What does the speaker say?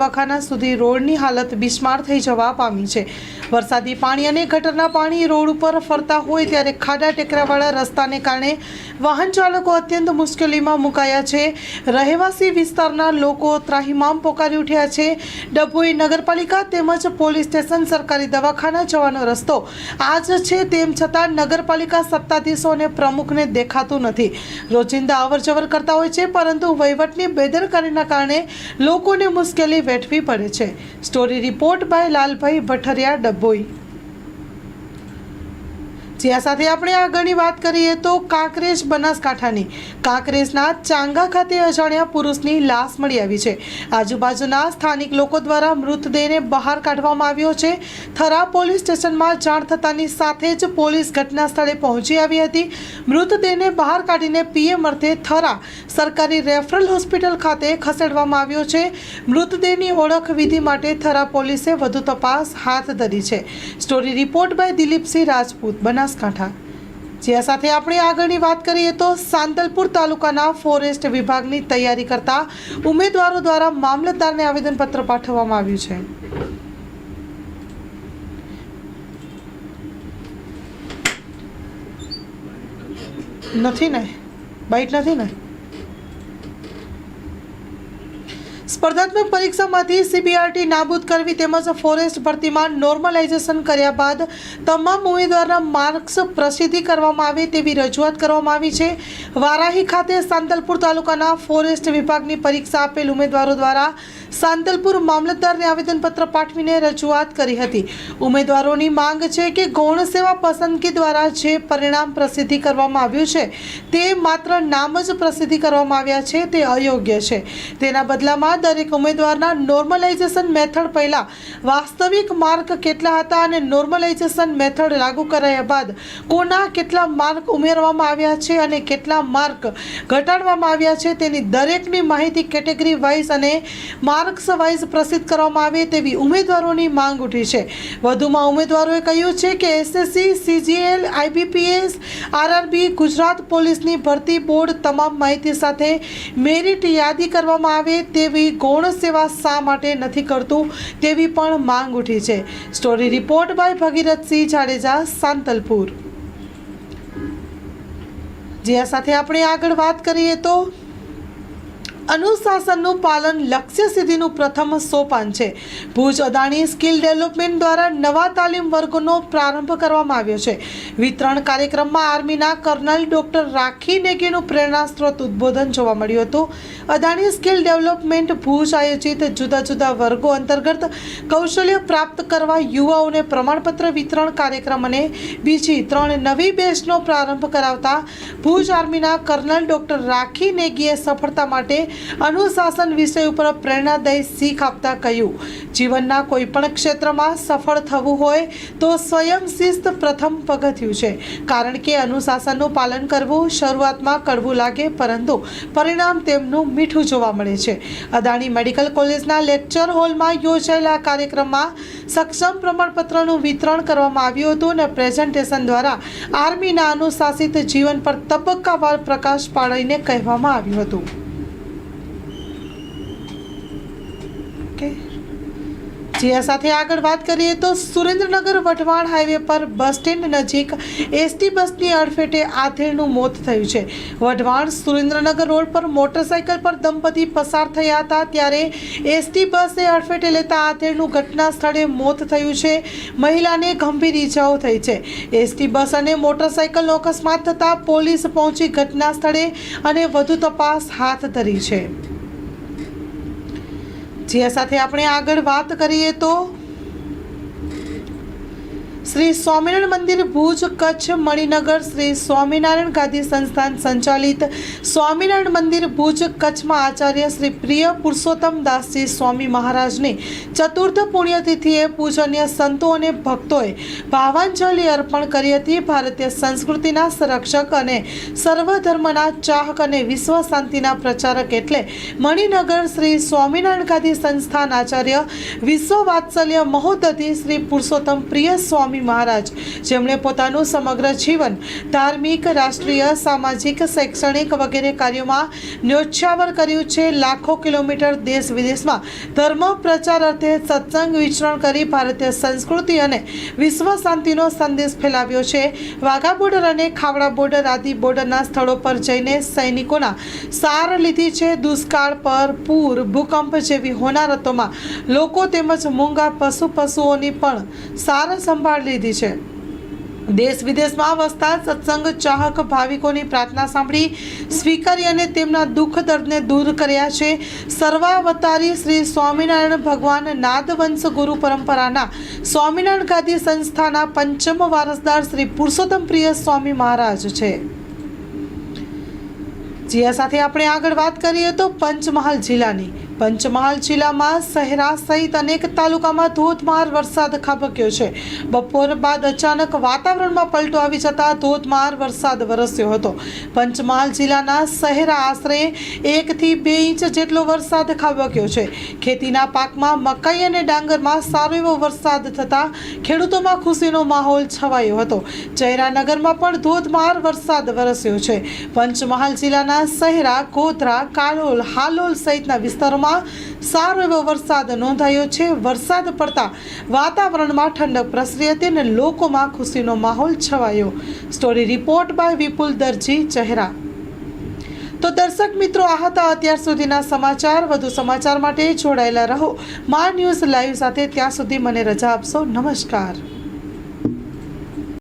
દવાખાના સુધી રોડની હાલત બિસ્માર થઈ જવા પામી છે. વરસાદી પાણી અને ગટરના પાણી રોડ ઉપર ફરતા હોય ત્યારે ખાડા ટેકરાવાળા રસ્તાને કારણે વાહન ચાલકો અત્યંત મુશ્કેલીમાં મુકાયા છે. રહેવાસી વિસ્તારના લોકો ત્રાહિમામ પોકારી ઉઠ્યા છે. ડભોઈ નગરપાલિકા તેમજ પોલીસ સ્ટેશન સરકારી દવાખાના જવાનો રસ્તો આ જ છે તેમ છતાં નગરપાલિકા સત્તાધીશો અને પ્રમુખને દેખાતું નથી. રોજિંદા અવરજવર કરતા હોય છે, પરંતુ વહીવટની બેદરકારીના કારણે લોકોને મુશ્કેલી વેઠવી પડે છે. Story report by Lalbhai Bhathariya Dabhoi જ્યાં સાથે આપણે આગળની વાત કરીએ તો કાંકરેજ બનાસકાંઠાની. કાંકરેજના ચાંગા ખાતે અજાણ્યા પુરુષની લાશ મળી આવી છે. આજુબાજુના સ્થાનિક લોકો દ્વારા મૃતદેહને બહાર કાઢવામાં આવ્યો છે. થરા પોલીસ સ્ટેશનમાં જાણ થતાની સાથે જ પોલીસ ઘટના સ્થળે પહોંચી આવી હતી. મૃતદેહને બહાર કાઢીને પીએમ અર્થે થરા સરકારી રેફરલ હોસ્પિટલ ખાતે ખસેડવામાં આવ્યો છે. મૃતદેહની ઓળખ વિધિ માટે થરા પોલીસે વધુ તપાસ હાથ ધરી છે. Story report by Dilipsinh Rajput. Banaskantha. જ્યાં સાથે આપણે આગળની વાત કરીએ તો સાંતલપુર તાલુકાના ફોરેસ્ટ વિભાગની તૈયારી કરતા ઉમેદવારો દ્વારા મામલતદારને આવેદનપત્ર પાઠવવામાં આવ્યું છે. નથી ને? બાઇટ નથી ને? સ્પર્ધાત્મક પરીક્ષામાંથી સીબીઆરટી નાબૂદ કરવી તેમજ ફોરેસ્ટ ભરતીમાં નોર્મલાઇઝેશન કર્યા બાદ તમામ ઉમેદવારના માર્ક્સ પ્રસિદ્ધિ કરવામાં આવે તેવી રજૂઆત કરવામાં આવી છે. વારાહી ખાતે સાંતલપુર તાલુકાના ફોરેસ્ટ વિભાગની પરીક્ષા આપેલ ઉમેદવારો દ્વારા સાંતલપુર મામલતદારને આવેદનપત્ર પાઠવીને રજૂઆત કરી હતી. ઉમેદવારોની માંગ છે કે ગૌણ સેવા પસંદગી દ્વારા જે પરિણામ પ્રસિદ્ધિ કરવામાં આવ્યું છે, તે માત્ર નામ જ પ્રસિદ્ધિ કરવામાં આવ્યા છે, તે અયોગ્ય છે. તેના બદલામાં દરેક ઉમેદવારના નોર્મલાઇઝેશન મેથડ પહેલાં વાસ્તવિક માર્ક કેટલા હતા અને નોર્મલાઇઝેશન મેથડ લાગુ કરાયા બાદ કોના કેટલા માર્ક ઉમેરવામાં આવ્યા છે અને કેટલા માર્ક ઘટાડવામાં આવ્યા છે તેની દરેકની માહિતી કેટેગરી વાઇઝ અને માર્ક્સ વાઇઝ પ્રસિદ્ધ કરવામાં આવે તેવી ઉમેદવારોની માંગ ઉઠી છે. વધુમાં ઉમેદવારોએ કહ્યું છે કે SSC CGL IBPS RRB Gujarat પોલીસની ભરતી બોર્ડ તમામ માહિતી સાથે મેરિટ યાદી કરવામાં આવે તેવી ગૌણ સેવા શા માટે નથી કરતું તેવી પણ માંગ ઉઠી છે. Story report by Bhagirathsinh Jadeja, Santalpur. જ્યાં સાથે આપણે આગળ વાત કરીએ તો અનુશાસનનું પાલન લક્ષ્ય સિદ્ધિનું પ્રથમ સોપાન છે. ભુજ અદાણી સ્કિલ ડેવલપમેન્ટ દ્વારા નવા તાલીમ વર્ગોનો પ્રારંભ કરવામાં આવ્યો છે. વિતરણ કાર્યક્રમમાં આર્મીના કર્નલ ડોક્ટર રાખી નેગીનું પ્રેરણા સ્ત્રોત ઉદ્બોધન જોવા મળ્યું હતું. અદાણી સ્કિલ ડેવલપમેન્ટ ભુજ આયોજિત જુદા જુદા વર્ગો અંતર્ગત કૌશલ્ય પ્રાપ્ત કરવા યુવાઓને પ્રમાણપત્ર વિતરણ કાર્યક્રમ અને બીજી ત્રણ નવી બેચનો પ્રારંભ કરાવતા ભુજ આર્મીના કર્નલ ડોક્ટર રાખી નેગીએ સફળતા માટે અનુશાસન વિષય ઉપર પ્રેરણાદાયી શીખ આપતા કહ્યું, જીવનના કોઈપણ ક્ષેત્રમાં સફળ થવું હોય તો સ્વયં શિસ્ત પ્રથમ પગથિયું છે. કારણ કે અનુશાસનનું પાલન કરવું શરૂઆતમાં કડવું લાગે, પરંતુ પરિણામ તેમનું મીઠું જોવા મળે છે. અદાણી મેડિકલ કોલેજના લેક્ચર હોલમાં યોજાયેલા કાર્યક્રમમાં સક્ષમ પ્રમાણપત્રનું વિતરણ કરવામાં આવ્યું હતું અને પ્રેઝન્ટેશન દ્વારા આર્મીના અનુશાસિત જીવન પર તબક્કાવાર પ્રકાશ પાડીને કહેવામાં આવ્યું હતું. ઓકે જે સાથે આગળ વાત કરીએ તો સુરેન્દ્રનગર વઢવાણ હાઈવે પર બસ સ્ટેન્ડ નજીક એસટી બસની અડફેટે આથેરનું મોત થયું છે. વઢવાણ સુરેન્દ્રનગર રોડ પર મોટરસાઇકલ પર દંપતી પસાર થયા હતા ત્યારે એસટી બસે અડફેટે લેતા આથેરનું ઘટના સ્થળે મોત થયું છે. મહિલાને ગંભીર ઈજાઓ થઈ છે. એસટી બસ અને મોટરસાઇકલનો અકસ્માત થતાં પોલીસ પહોંચી ઘટના સ્થળે અને વધુ તપાસ હાથ ધરી છે. જે સાથે આપણે આગળ વાત કરીએ તો શ્રી સ્વામિનારાયણ મંદિર ભુજ કચ્છ મણિનગર શ્રી સ્વામિનારાયણ ગાદી સંસ્થાન સંચાલિત સ્વામિનારાયણ મંદિર ભુજ કચ્છમાં આચાર્ય શ્રી પ્રિય પુરુષોત્તમ દાસજી સ્વામી મહારાજની ચતુર્થ પુણ્યતિથિએ પૂજનીય સંતો અને ભક્તોએ ભાવાંજલિ અર્પણ કરી હતી. ભારતીય સંસ્કૃતિના સંરક્ષક અને સર્વધર્મના ચાહક અને વિશ્વ શાંતિના પ્રચારક એટલે મણિનગર શ્રી સ્વામિનારાયણ ગાદી સંસ્થાન આચાર્ય વિશ્વ વાત્સલ્ય મહોદધિ શ્રી પુરુષોત્તમ પ્રિય સ્વામી સ્વામી મહારાજ. જેમણે પોતાનું સમગ્ર જીવન ધાર્મિક, રાષ્ટ્રીય, સામાજિક, શૈક્ષણિક વગેરે કાર્યોમાં ન્યોછાવર કર્યું છે. લાખો કિલોમીટર દેશ વિદેશમાં ધર્મ, પ્રચાર અર્થે સત્સંગ વિચરણ કરી ભારતીય સંસ્કૃતિ અને વિશ્વ શાંતિનો સંદેશ ફેલાવ્યો છે. વાઘા બોર્ડર અને ખાવડા બોર્ડર આદિ બોર્ડરના સ્થળો પર જઈને સૈનિકોના સાર લીધી છે. દુષ્કાળ પર પૂર, ભૂકંપ જેવી હોનારતોમાં લોકો તેમજ મૂંગા પશુ પશુઓની પણ સાર સંભાળ લીધી છે. દેશ વિદેશમાં વસતા સત્સંગ ચાહક ભાવિકોની પ્રાર્થના સાંભળી સ્વીકારી અને તેમના દુઃખ દર્દને દૂર કર્યા છે. સર્વાવતારી શ્રી સ્વામિનારાયણ ભગવાન નાદવંશ ગુરુ પરંપરાના સ્વામિનારાયણ ગાદી સંસ્થાના પંચમ વારસદાર શ્રી પુરુષોત્તમ પ્રિય સ્વામી મહારાજ છે. જીયા સાથે આપણે આગળ વાત કરીએ તો પંચમહાલ જિલ્લાની પંચમહાલ જિલ્લામાં શહેરા સહિત અનેક તાલુકામાં ધોધમાર વરસાદ ખાબક્યો છે. બપોર બાદ અચાનક વાતાવરણમાં પલટો આવી જતા ધોધમાર વરસાદ વરસ્યો હતો. પંચમહાલ જિલ્લાના શહેરા આશરે એકથી બે ઇંચ જેટલો વરસાદ ખાબક્યો છે. ખેતીના પાકમાં મકાઈ અને ડાંગરમાં સારો એવો વરસાદ થતાં ખેડૂતોમાં ખુશીનો માહોલ છવાયો હતો. ચહેરાનગરમાં પણ ધોધમાર વરસાદ વરસ્યો છે. પંચમહાલ જિલ્લાના શહેરા ગોધરા, કાલોલ, હાલોલ સહિતના વિસ્તારોમાં સારો એવો વરસાદ નોંધાયો છે. વરસાદ પડતા વાતાવરણમાં ઠંડક પ્રસરી હતી અને લોકોમાં ખુશીનો માહોલ છવાયો. Story report by Vipul Darji, ચહેરા. તો દર્શક મિત્રો, આ હતા અત્યાર સુધીના સમાચાર. વધુ સમાચાર માટે જોડાયેલા રહો. મા ન્યૂઝ લાઈવ સાથે ત્યાં સુધી મને રજા આપશો. નમસ્કાર.